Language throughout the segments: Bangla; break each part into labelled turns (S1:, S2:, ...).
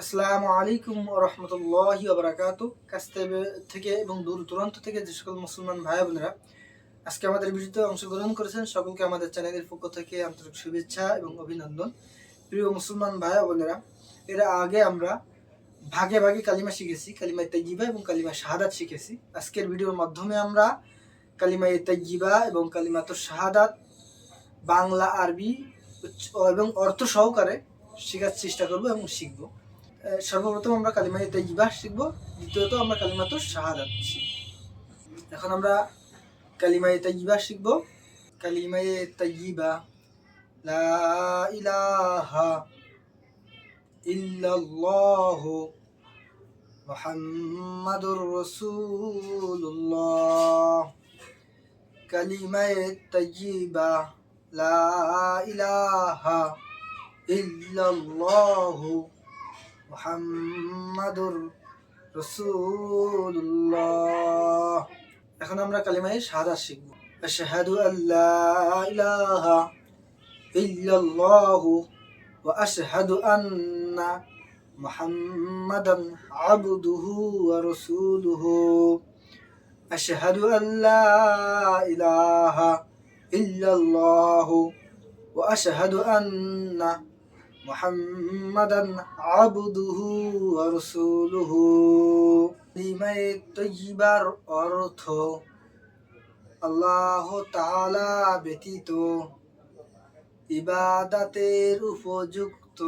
S1: আসসালামু আলাইকুম রহমতুল্লাহি আবরাকাত কাছ থেকে- এবং দূর দূরান্ত থেকে যে সকল মুসলমান ভাই বোনেরা আজকে আমাদের ভিডিওতে অংশগ্রহণ করেছেন, সকলকে আমাদের চ্যানেলের পক্ষ থেকে আন্তরিক শুভেচ্ছা এবং অভিনন্দন। প্রিয় মুসলমান ভাই বোনেরা, এর আগে আমরা ভাগে ভাগে কালিমা শিখেছি কালিমা তাইজিবা এবং কালিমা শাহাদাত শিখেছি। আজকের ভিডিওর মাধ্যমে আমরা কালিমা তাইজিবা এবং কালিমা তো শাহাদাত, বাংলা, আরবি এবং অর্থ সহকারে শেখার চেষ্টা করব এবং শিখব। সর্বপ্রথম আমরা কালিমায়ে তাইজিবা শিখব, দ্বিতীয়ত আমরা কালিমাতো শাহাদাত শিখব। এখন আমরা কালিমায়ে তাইজিবা শিখব। কালিমায়ে তাইজিবা লা ইলাহা ইল্লাল্লাহ মুহাম্মাদুর রাসূলুল্লাহ। কালিমায়ে তাইজিবা লা ইলাহা ইল্লাল্লাহ মুহাম্মাদুর রাসূলুল্লাহ। এখন আমরা কালিমায়ে শাহাদাত শিখব। আশহাদু আল্লা ইলাহা ইল্লাল্লাহ ওয়া আশহাদু আন্না মুহাম্মাদান আবদুহু ওয়া রাসূলুহু। আশহাদু আল্লা ইলাহা ইল্লাল্লাহ ওয়া আশহাদু আন্না আবদুহু ওয়া রাসূলুহু। কালিমায়ে তাইয়্যিবার অর্থ আল্লাহ তাআলা ব্যতীত, ইবাদাতের উপযুক্ত,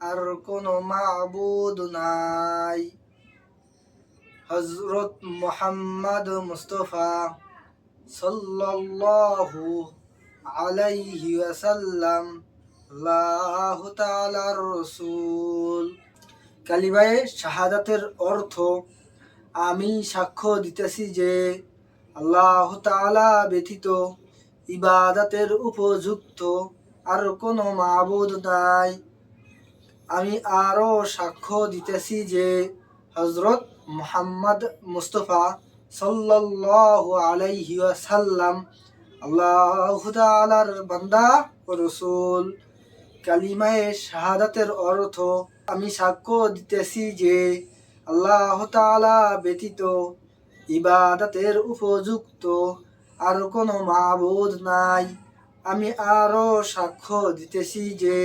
S1: আর কোনো মাবুদ নাই। হযরত মুহাম্মদ মুস্তফা সাল্লাল্লাহু আলাইহি ওয়াসাল্লাম আল্লাহ তাআলার রাসূল। কালিমায়ে শাহাদাতের অর্থ, আমি সাক্ষ্য দিতেছি যে আল্লাহ তাআলা ব্যতীত ইবাদাতের উপযুক্ত আর কোনো মাবুদ নাই। আমি আরও সাক্ষ্য দিতেছি যে হজরত মুহাম্মদ মুস্তফা সাল্লাল্লাহু আলাইহি ওয়াসাল্লাম আল্লাহ তাআলার বান্দা রসুল। কালিমায়ে শাহাদাতের অর্থ, আমি সাক্ষ্য দিতেছি যে আল্লাহ ব্যতীত ইবাদতের উপযুক্ত আর কোনো মাবুদ নাই। আমি আরও সাক্ষ্য দিতেছি যে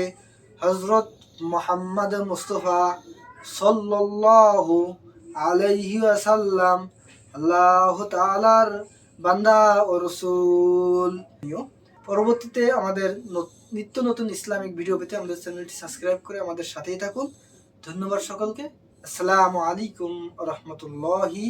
S1: হজরত মোহাম্মদ মুস্তফা সাল্লাল্লাহু আলাইহি ওয়াসাল্লাম আল্লাহ তাআলার বান্দা ও রসুল। পরবর্তীতে আমাদের নিত্য নতুন ইসলামিক ভিডিও পেতে আমাদের চ্যানেলটি সাবস্ক্রাইব করে আমাদের সাথেই থাকুন। ধন্যবাদ সকলকে। আসসালামু আলাইকুম রহমতুল্লাহি